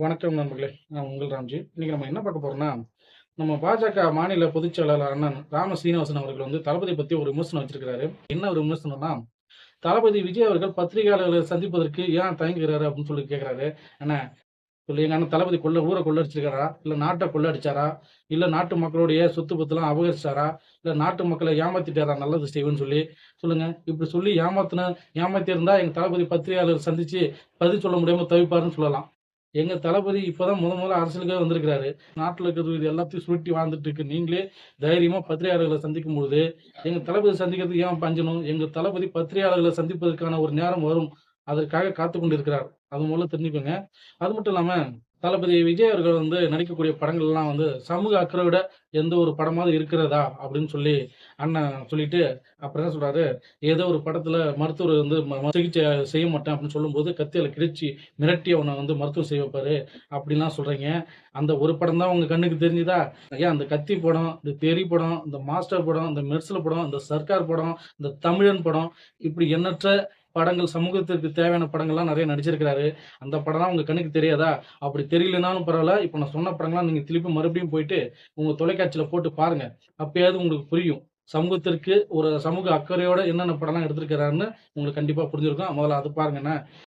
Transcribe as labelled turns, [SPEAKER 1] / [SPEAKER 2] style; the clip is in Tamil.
[SPEAKER 1] வணக்கம் நண்பர்களே. நான் உங்கள் ராம்ஜி. இன்னைக்கு நம்ம என்ன பார்க்க போறோம்னா நம்ம பாஜக மாநில பொதுச் செயலாளர் அண்ணன் ராம சீனிவாசன் அவர்கள் வந்து தளபதி பத்தி ஒரு விமர்சனம் வச்சிருக்கிறாரு. என்ன ஒரு விமர்சனம்னா தளபதி விஜய் அவர்கள் பத்திரிகையாளர்களை சந்திப்பதற்கு ஏன் தயங்குகிறாரு அப்படின்னு சொல்லி கேட்கிறாரு என்ன? சொல்லி எங்க அண்ணன் தளபதி கொள்ள ஊரை கொள்ளடிச்சிருக்காரா இல்ல நாட்டை கொள்ளடிச்சாரா இல்ல நாட்டு மக்களுடைய சொத்து பத்துலாம் அபகரிச்சாரா? இல்ல நாட்டு மக்களை ஏமாத்திட்டாரா? நல்லது செய்வேன்னு சொல்லி சொல்லுங்க. இப்படி சொல்லி ஏமாத்தின ஏமாத்தி இருந்தா எங்க தளபதி பத்திரிகையாளர் சந்திச்சு பதில் சொல்ல முடியாம தவிப்பாருன்னு சொல்லலாம். எங்க தளபதி இப்பதான் முத முதல்ல அரசியலுக்கே வந்திருக்கிறாரு. நாட்டுல இருக்கிறது இது எல்லாத்தையும் சுருட்டி வாழ்ந்துட்டு இருக்கு. நீங்களே தைரியமா பத்திரிகையாளர்களை சந்திக்கும் பொழுது எங்க தளபதி சந்திக்கிறதுக்கு ஏன் பஞ்சணும் எங்க தளபதி பத்திரிகையாளர்களை சந்திப்பதற்கான ஒரு நேரம் வரும். அதற்காக காத்து கொண்டிருக்கிறார் அது மூலம் தெரிஞ்சுக்கோங்க. அது மட்டும் இல்லாம தளபதி விஜய் அவர்கள் வந்து நடிக்கக்கூடிய படங்கள்லாம் வந்து சமூக அக்கறையோட எந்த ஒரு படமாவது இருக்கிறதா அப்படின்னு சொல்லி அண்ணன் சொல்லிட்டு அப்புறம் என்ன சொல்றாரு? ஏதோ ஒரு படத்துல மருத்துவர் வந்து ம- சிகிச்சை செய்ய மாட்டேன் அப்படின்னு சொல்லும்போது கத்தியில கிழிச்சு மிரட்டி அவனை வந்து மருத்துவம் செய்ய வைப்பாரு அப்படின்லாம் சொல்றீங்க. அந்த ஒரு படம் தான் உங்க கண்ணுக்கு தெரிஞ்சுதா? ஐயா அந்த கத்தி படம் இந்த தெரி படம் இந்த மாஸ்டர் படம் இந்த மெர்சல் படம் இந்த சர்க்கார் படம் இந்த தமிழன் படம் இப்படி எண்ணற்ற படங்கள் சமூகத்திற்கு தேவையான படங்கள்லாம் நிறைய நடிச்சிருக்கிறாரு. அந்த படம்லாம் உங்க கண்ணுக்கு தெரியாதா? அப்படி தெரியலனாலும் பரவாயில்ல. இப்போ நான் சொன்ன படங்கள்லாம் நீங்க திருப்பி மறுபடியும் போயிட்டு உங்க தொலைக்காட்சியில போட்டு பாருங்க. அப்பயாவது உங்களுக்கு புரியும். சமூகத்திற்கு ஒரு சமூக அக்கறையோட என்னென்ன படம்லாம் எடுத்திருக்கிறாருன்னு உங்களுக்கு கண்டிப்பா புரிஞ்சிருக்கும். முதல்ல அது பாருங்கண்ணே